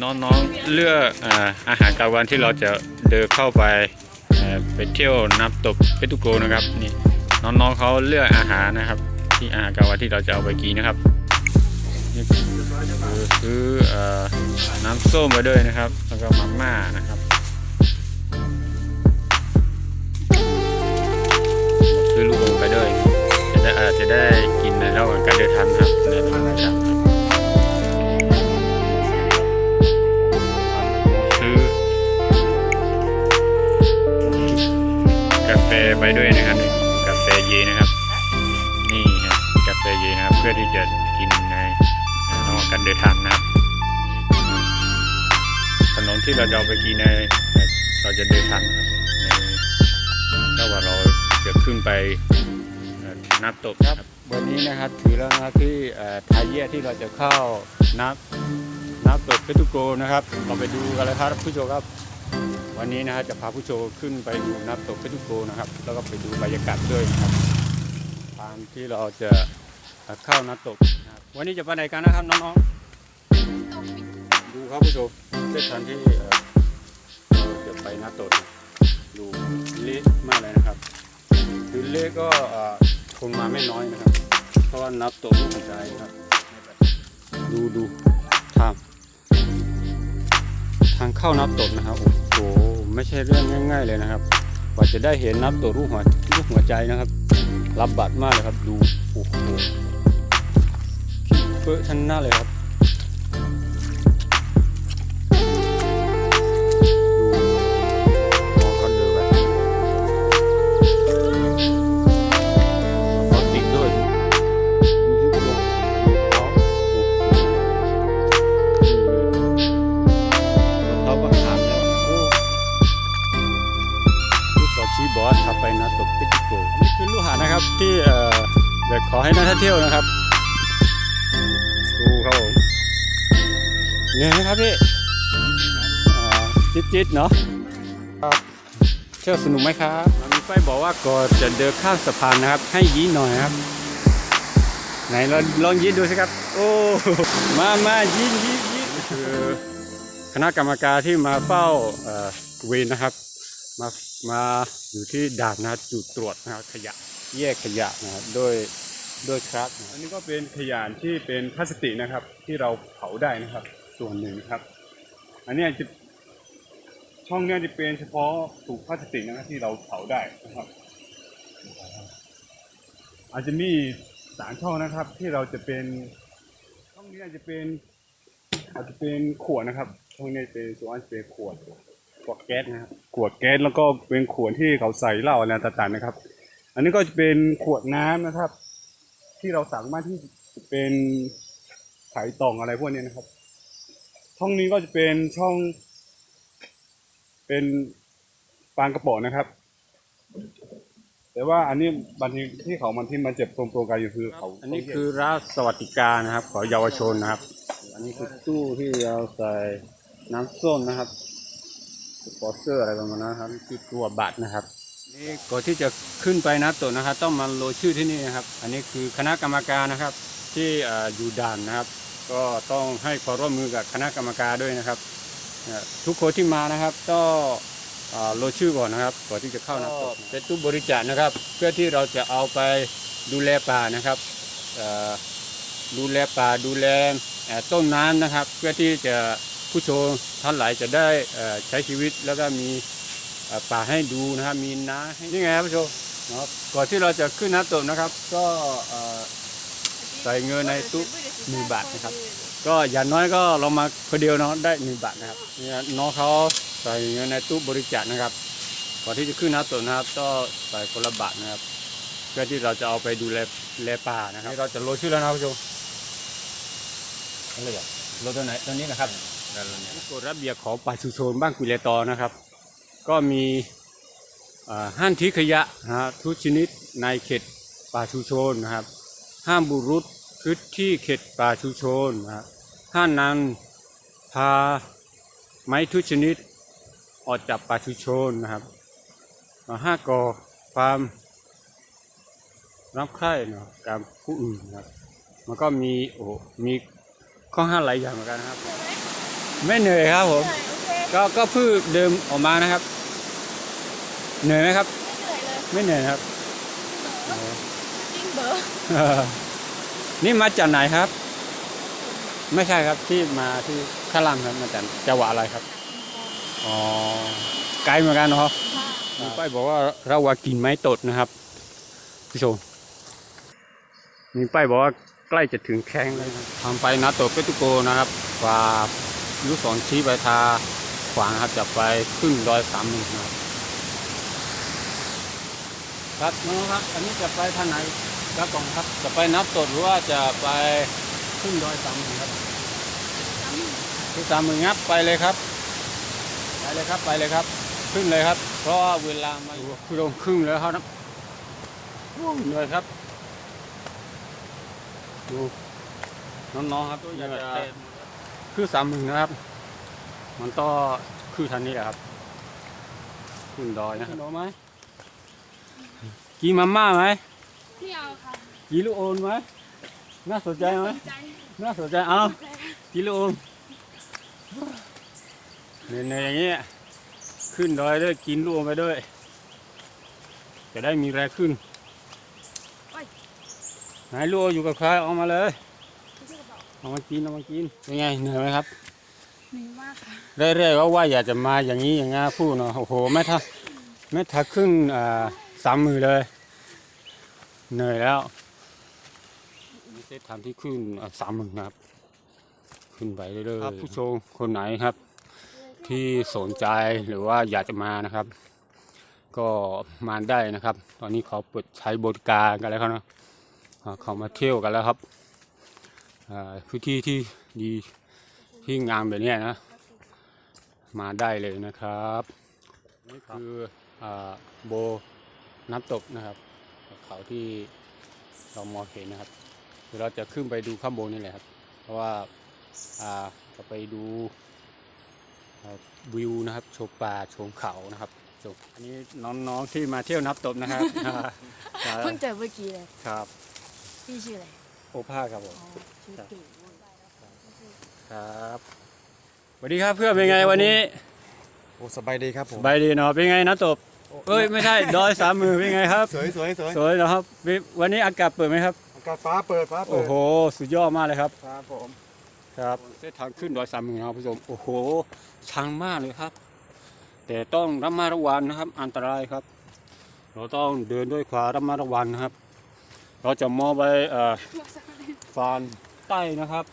น้องๆเลือกอาหารกลางวันที่เราจะเดินเข้าไปไปเที่ยวน้ำตกเปตุโกนะครับนี่น้องๆเขาเลือกอาหารนะครับ ที่อาหารกลางวันที่เราจะเอาไปกินนะครับนี่คือคือเอ่อน้ำส้มไปด้วยนะครับ แล้วก็มาม่านะครับคือลูกอมไปด้วยจะได้อาจจะได้กินในระหว่างการเดินทางนะครับในระหว่างการเดินทาง กาแฟไปด้วยนะครับกาแฟเย็นะครับ นี่ครับกาแฟเย็นะครับ เพื่อที่จะกินในระหว่างการเดินทางนะครับถนนที่เราจะเอาไปกินในเราจะเดินทางนะครับในระหว่างเราจะขึ้นไปน้ำตกครับ วันนี้นะครับถือแล้วนะที่ทายเยียที่เราจะเข้าน้ำน้ำตกเพชรตุโกนะครับ เราไปดูกันเลยครับผู้ชมครับ วันนี้นะฮะจะพาผู้ชมขึ้นไปดูน้ำตกเพชรโกนะครับ แล้วก็ไปดูบรรยากาศด้วยนะครับทางที่เราจะเข้าน้ำตกนะครับวันนี้จะไปไหนกันนะครับน้องๆดูครับผู้ชมเส้นทางที่เราจะไปน้ำตกดูเละมากเลยนะครับคือเละก็คนมาไม่น้อยนะครับ เพราะว่าน้ำตกลูกหัวใจครับ ดูดูทางทางเข้าน้ำตกนะครับโอ้โห ไม่ใช่เรื่องง่าย ๆเลยนะครับกว่าจะได้เห็นนับตัวรูปหัวรูปหัวใจนะครับ รับบัตรมากเลยครับดูโอ้โหเพื่อท่านหน้าเลยครับ ขอให้นักท่องเที่ยวนะครับ ดูครับผมเหนื่อยไหมครับพี่อ่าจิ๊ดเนาะครับเที่ยวสนุกไหมครับมีไฟบอกว่าก่อนจะเดินข้ามสะพานนะครับ ให้ยิ้หน่อยครับ ไหนลองลองยิ้ดูสิครับ โอ้มามายิ้ยิ้ยิ้คือคณะกรรมการที่มาเฝ้าเวรนะครับมามาอยู่ที่ด่านนะครับจุดตรวจนะครับขยะแยกขยะนะครับโดย โดยครับ อันนี้ก็เป็นขยะที่เป็นพลาสติกนะครับ ที่เราเผาได้นะครับ ส่วนหนึ่งครับ อันนี้จะช่องเนี้ยจะเป็นเฉพาะถูกพลาสติกนะครับที่เราเผาได้นะครับ อาจจะมีสามช่องนะครับ ที่เราจะเป็นช่องนี้อาจจะเป็นอาจจะเป็นขวดนะครับช่องนี้เป็นส่วนเป็นขวดขวดแก๊สนะครับขวดแก๊สแล้วก็เป็นขวดที่เขาใส่เหล้าอะไรต่างๆนะครับ อันนี้ก็จะเป็นขวดน้ำนะครับ ที่เราสามารถที่จะเป็นไขตองอะไรพวกนี้นะครับ ช่องนี้ก็จะเป็นช่อง เป็นปางกระป๋องนะครับ แต่ว่าอันนี้บางทีที่เขามันที่มันเจ็บตรงๆกันอยู่คือเขาอันนี้คือรัฐสวัสดิการนะครับ ของเยาวชนนะครับ อันนี้คือตู้ที่เราใส่น้ำส้มนะครับสปอร์เซอร์อะไรประมาณนั้นครับนี่คือตัวบัตรนะครับนี่ ก่อนที่จะขึ้นไปนะตัวนะครับ ต้องมาโรยชื่อที่นี่นะครับ อันนี้คือคณะกรรมการนะครับที่เอ่ออยู่ด่านนะครับ ก็ต้องให้ความร่วมมือกับคณะกรรมการด้วยนะครับเอ่อทุกคนที่มานะครับต้องเอ่อโรยชื่อก่อนนะครับก่อนที่จะเข้าน้ำตกเป็นตู้บริจาคนะครับ เพื่อที่เราจะเอาไปดูแลป่านะครับเอ่อดูแลป่าดูแลเอ่อต้นน้ำนะครับ เพื่อที่จะผู้ชมท่านหลายจะได้เอ่อใช้ชีวิตแล้วก็มีเอ่อ ป่าให้ดูนะครับมีน้าให้นี่ไงครับผู้ชมนะครับก่อนที่เราจะขึ้นน้ำตกนะครับ ก็เอ่อใส่เงินในตู้หนึ่งบาทนะครับ ก็อย่างน้อยก็เรามาคนเดียวเนาะได้หนึ่งบาทนะครับเนี่ยน้องเขาใส่เงินในตู้บริจาคนะครับก่อนที่จะขึ้นน้ำตกนะครับ ก็ใส่คนละบาทนะครับ เพื่อที่เราจะเอาไปดูแลแลป่านะครับนี่เราจะโรยชื่อแล้วนะครับผู้ชมอะไรอะโรยตัวไหนตัวนี้นะครับกฎระเบียบของป่าชุมชนบ้านกุยเลตอนะครับ ก็มีอ่าห้ามทิ้งขยะนะฮะทุกชนิดในเขตป่าชุมชนนะครับ ห้ามบุรุษพื้นที่เขตป่าชุมชนนะครับห้ามนำพาไม้ทุกชนิดออกจากป่าชุมชนนะครับอ่าห้ามก่อความรับใคร่เนาะกับผู้อื่นนะครับ มันก็มีโอ้โหมีข้อห้ามหลายอย่างเหมือนกันนะครับ ไม่เหนื่อยครับผมเหนื่อยโอเคก็ก็เพิ่งเดิมออกมานะครับ เหนื่อยไหมครับไม่เหนื่อยเลยไม่เหนื่อยนะครับจริงเบอร์เออนี่มาจากไหนครับ ไม่ใช่ครับที่มาที่ข้าลัมครับมาจากจังหวัดอะไรครับอ๋อไกลเหมือนกันเนาะมีป้ายบอกว่าเราว่ากินไม้ตดนะครับผู้ชมมีป้ายบอกว่าใกล้จะถึงแข้งแล้วนะครับทางไปนาโตเปตุโกนะครับกว่าลูกศรชี้ไปทางขวานะครับจะไปขึ้นดอยสามหนึ่งนะครับ ครับน้องๆครับอันนี้จะไปทางไหนครับกองครับ จะไปนับตดหรือว่าจะไปขึ้นดอยสามหมื่นครับขึ้นสามหมื่นงับไปเลยครับ ไปเลยครับไปเลยครับ ขึ้นเลยครับ เพราะว่าเวลามาอยู่คือลงครึ่งแล้วครับว่วงเหนื่อยครับดูน้องๆครับอยากจะขึ้นสามหมื่นนะครับ มันต้องขึ้นทางนี้แหละครับ ขึ้นดอยนะครับขึ้นดอยไหม กินมาม่าไหมไม่เอาค่ะกินลูกโอนไหมน่าสนใจไหมใจน่าสนใจเอากินลูกโอนเหนื่อยๆอย่างนี้ขึ้นดอยด้วยกินลูกโอนไปด้วย จะได้มีแรงขึ้นไหนลูกโอนอยู่กับใครเอามาเลยเอามากินเอามากินเป็นไงเหนื่อยไหมครับเหนื่อยมากค่ะเรื่อยๆก็ว่าอยากจะมาอย่างนี้อย่างงี้พูดเนาะโอ้โหไม่ทักไม่ทักครึ่งอ่า สามมือเลย เหนื่อยแล้วไม่ใช่ทำที่ขึ้นอ่าสามมือนะครับ ขึ้นไปเรื่อยๆครับผู้ชมคนไหนครับ ที่สนใจหรือว่าอยากจะมานะครับ ก็มาได้นะครับ ตอนนี้เขาเปิดใช้บริการกันแล้วครับเนอะอ่าเขามาเที่ยวกันแล้วครับอ่าพื้นที่ที่ดีที่งามแบบเนี้ยนะ มาได้เลยนะครับ นี่คืออาโบ น้ำตกนะครับ เขาที่เรามองเห็นนะครับเดี๋ยวเราจะขึ้นไปดูข้างบนนี่แหละครับ เพราะว่าอ่าจะไปดูอ่าวิวนะครับชมป่าชมเขานะครับชมอันนี้น้องๆที่มาเที่ยวน้ำตกนะครับอ่าเพิ่งเจอเมื่อกี้เลยครับพี่ชื่ออะไรโอภาครับผมอ๋อชื่อตู่ครับสวัสดีครับเพื่อนเป็นไงวันนี้โอ้สบายดีครับผสมบายดีเนาะเป็นไงน้ำตก เอ้ยไม่ใช่ดอยสามมือเป็นไงครับ สวยสวยสวยสวยนะครับวิวันนี้อากาศเปิดไหมครับ อากาศฟ้าเปิดฟ้าเปิโอ้ดโห สุดยอดมากเลยครับครับผมครับเส้นทางขึ้นดอยสามหมื่นนะครับผู้ชมโอ้โหชันมากเลยครับ แต่ต้องระมัดระวังนะครับ อันตรายครับ เราต้องเดินด้วยความระมัดระวังนะครับ เราจะมองไปเอ่อฟานใต้นะครับ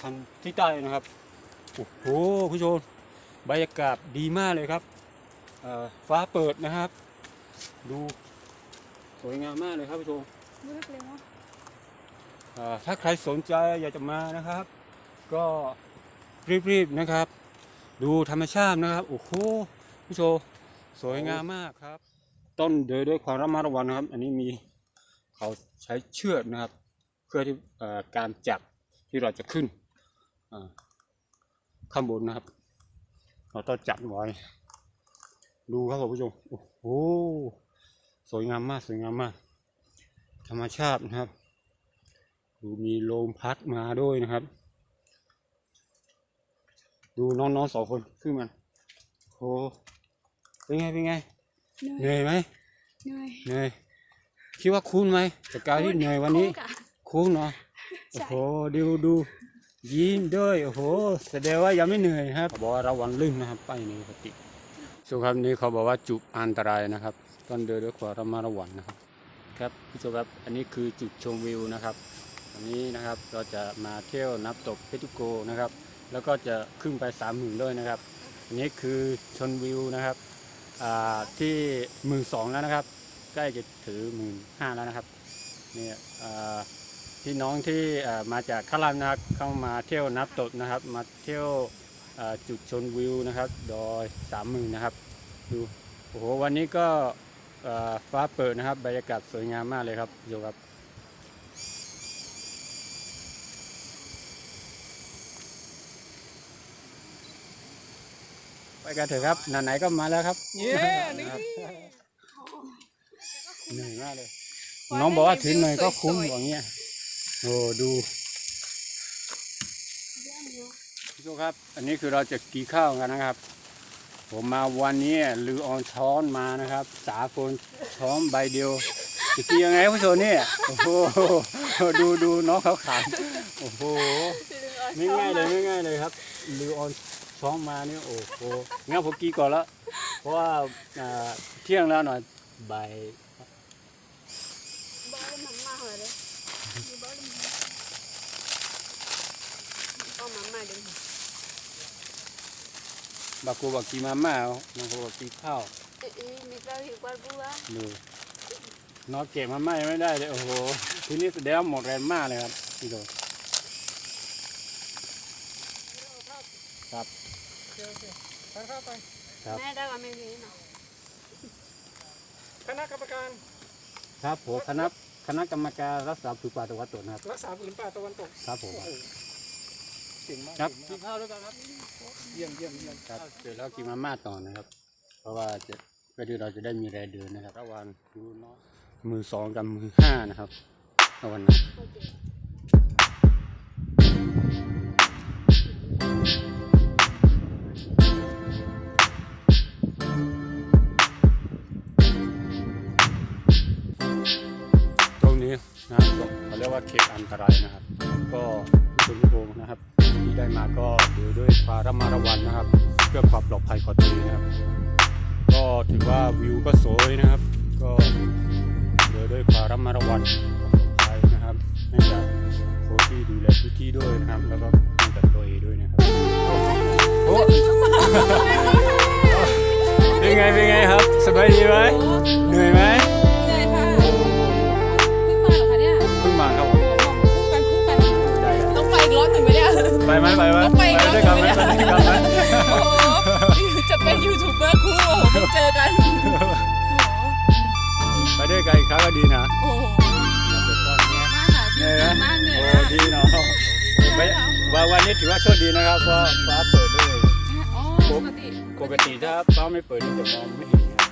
ทางที่ใต้นะครับโอ้โหผู้ชมบรรยากาศดีมากเลยครับเอ่อ ฟ้าเปิดนะครับ ดูสวยงามมากเลยครับผู้ชมไม่ได้เลยเนาะอ่าถ้าใครสนใจอยากจะมานะครับ ก็รีบๆนะครับ ดูธรรมชาตินะครับโอ้โหผู้ชมสวยงามมากครับ ต้นเดินด้วยความระมัดระวังนะครับ อันนี้มีเขาใช้เชือกนะครับ เพื่อที่เอ่อการจับที่เราจะขึ้นอ่าข้างบนนะครับ เราต้องจับไว้ ดูครับคุณผู้ชม โอ้โห สวยงามมาก สวยงามมาก ธรรมชาตินะครับ ดูมีลมพัดมาด้วยนะครับ ดูน้องๆสองคนขึ้นมาโอ้เป็นไง เป็นไง เหนื่อยเหนื่อยไหมเหนื่อย เหนื่อย คิดว่าคุ้นไหมจากการที่เหนื่อยวันนี้ คุ้มกะคุ้นเนาะใช่โอ้โห ดูดูยิ้มด้วย โอ้โห แสดงว่ายังไม่เหนื่อยครับ บอกว่าระวังลื่นนะครับป้ายนี้ปกติ ส่วนครับนี้เขาบอกว่าจุดอันตรายนะครับ ต้องเดินด้วยความระมัดระวังนะครับ ครับผู้ชมครับอันนี้คือจุดชมวิวนะครับอันนี้นะครับเราจะมาเที่ยวน้ำตกเพชรโกนะครับ แล้วก็จะขึ้นไปสามหมื่นด้วยนะครับ อันนี้คือชนวิวนะครับที่หมื่นสองแล้วนะครับ ใกล้จะถือหมื่นห้าแล้วนะครับเนี่ยพี่น้องที่มาจากข้ารันนะครับเข้ามาเที่ยวน้ำตกนะครับ มาเที่ยว จุดชนวิวนะครับดอยสามหมื่นนะครับดูโอ้โหวันนี้ก็เอ่อฟ้าเปิดนะครับบรรยากาศสวยงามมากเลยครับโยครับไปกันเถอะครับไหนๆก็มาแล้วครับเย้นี่ครับเหนื่อยมากเลย น้องบอกว่าถึงหน่อยก็คุ้มอย่างเงี้ยโอ้ดู พี่โจครับ อันนี้คือเราจะกีข้าวกันนะครับ ผมมาวันนี้ลือออนช้อนมานะครับ สาคนช้อนใบเดียวจะกียังไงผู้ชมเนี่ยโอ้โหดูดูน้องเขาขานโอ้โหไม่ง่ายเลยไม่ง่ายเลยครับลือออนช้อนมาเนี่ยโอ้โหงั้นผมกีก่อนละเพราะว่าเที่ยงแล้วหน่อยบ่ายบ้ามันมากเลยเลยมีบ้ามันก็มามาเดินบากูบอกกีมาม่าบางคนบอกกีข้าวเอ้ยมีปลาหิวกว่าบัวดูน้องเก็บมาม่ายังไม่ได้เลยโอ้โห ทีนี้แสดงว่าหมดแรงมากเลยครับพี่โดครับครับแม่ได้ว่าไม่มีเนาะคณะกรรมการ ครับผมคณะคณะกรรมการรักษาผืนป่าตะวันตกนะครับ รักษาผืนป่าตะวันตก ครับผมเก่งมากครับ กินข้าวด้วยกันครับ เยี่ยมเยี่ยมเยี่ยมครับเสร็จแล้วกินมาม่าต่อนะครับ เพราะว่าจะเพื่อที่เราจะได้มีแรงเดินนะครับ ระหว่างดูเนาะมือสองกับมือห้านะครับระหวันนั้นตรงนี้นะครับก็เขาเรียกว่าเขตอันตรายนะครับ ก็ทุกคนทุกคนนะครับ ที่ได้มาก็ดูด้วยความระมัดระวังนะครับ เพื่อความปลอดภัยของตัวเองนะครับ ก็ถือว่าวิวก็สวยนะครับ ก็เดินด้วยความระมัดระวังความปลอดภัยนะครับเนื่องจากคนที่ดูแลพื้นที่ด้วยนะครับ แล้วก็ให้กับตัวเองด้วยนะครับโอ้เป็นไงเป็นไงครับสบายดีไหมเหนื่อยไหม ไหมเนี่ยไปไหมไปไหมต้องไปอีกรอบด้วยกันไหมหนึ่งไปไหมด้วยกันไหมโอ้โหจะเป็นยูทูบเบอร์คู่โอ้โหเจอกันไปด้วยกันอีกครั้งก็ดีนะโอ้โหอย่าเปิดกล้องเนี่ยมากค่ะเหนื่อยดีนะมากเหนื่อยโอ้นะดีเนาะไม่วันวันนี้ถือว่าโชคดีนะครับเพราะฟ้าเปิดด้วยอ๋อปกติปกติถ้าฟ้าไม่เปิดนี่จะมองไม่เห็นครับ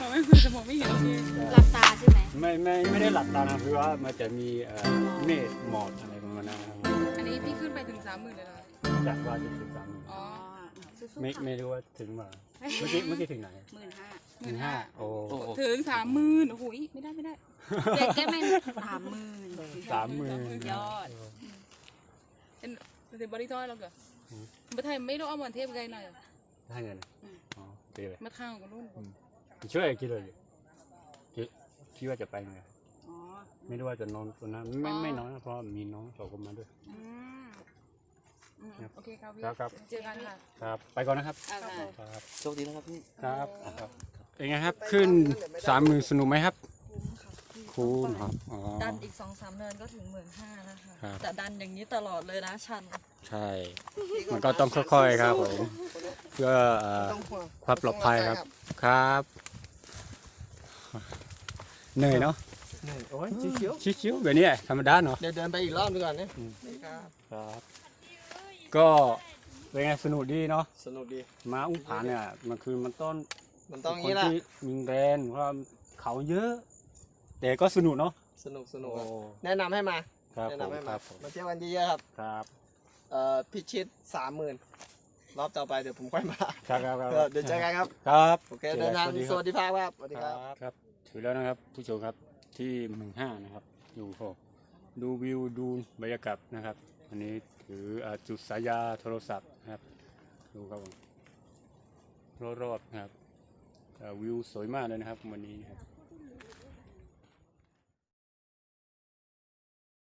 อ๋อไม่คือจะมองไม่เห็นโอเคหลับตาใช่ไหมไม่ไม่ไม่ได้หลับตานะคือว่ามันจะมีเอ่อเมฆหมอกอะไร ประมาณนั้นนะครับอันนี้พี่ขึ้นไปถึงสามหมื่นเลยเหรอจากว่าจะถึงสามอ๋อไม่ไม่รู้ว่าถึงมาเมื่อกี้เมื่อกี้ถึงไหนหมื่นห้าถึงห้าโอ้ถึงสามหมื่นโอ้โหไม่ได้ไม่ได้เด็กแค่ไม่สามหมื่นสามหมื่นยอดเป็นเป็นบริจอยเราเกิดมาไทยไม่ต้องเอาหมอนเทพไกลหน่อยเหรอได้เงินอ๋อดีเลยมาข้างกันรุ่นช่วยคิดเลยคิดคิดว่าจะไปไงอ๋อ ไม่รู้ว่าจะนอนตัวนั้นไม่ไม่นอนนะเพราะมีน้องสองคนมาด้วย อืมโอเคครับพี่ครับครับ เจอกันค่ะครับ ไปก่อนนะครับเอาค่ะครับโชคดีนะครับพี่ ครับครับเป็นไงครับขึ้นสามหมื่นสนุกไหมครับคูณครับอ๋อ ดันอีกสองสามเนินก็ถึงหมื่นห้าแล้วค่ะครับ แต่ดันอย่างนี้ตลอดเลยนะชัน ใช่ มันก็ต้องค่อยๆครับผมเพื่อเอ่อความปลอดภัยครับ ครับ เหนื่อยเนาะ โอ้ยชิวชิวๆแบบนี้ธรรมดาเนาะ ๆเดี๋ยวเดินไปอีกรอบดีกว่านี่นี่ครับ ครับ ก็เป็นไงสนุกดีเนาะสนุกดี มาอุ้งผาเนี่ย มันคือมันต้นมันต้องอย่างคนี้นแหละที่มีแรงว่าเขาเยอะ แต่ก็สนุกเนาะสนุกสนุกโอ้แนะนำให้มาครับแนะผมนำให้คมารับผมมาเที่ยวกันเยอะๆครับครับ เอ่อพิชิตสามหมื่นรอบต่อไปเดี๋ยวผมค่อยมาครับครับครับเดี๋ยวเจอกันครับ ครับโอเคเดินทางสสวัวัสสดีดีภาพครับสวัสดีคครัรับบครับ ถือแล้วนะครับ ผู้ชมครับ ที่หนึ่งห้านะครับ อยู่ก็ดูวิวดูบรรยากาศนะครับ อันนี้ถืออจุดสายาโทรศัพท์นะครับ ดูครับผมรอบๆนะครับวิวสวยมากเลยนะครับวันนี้นะครับ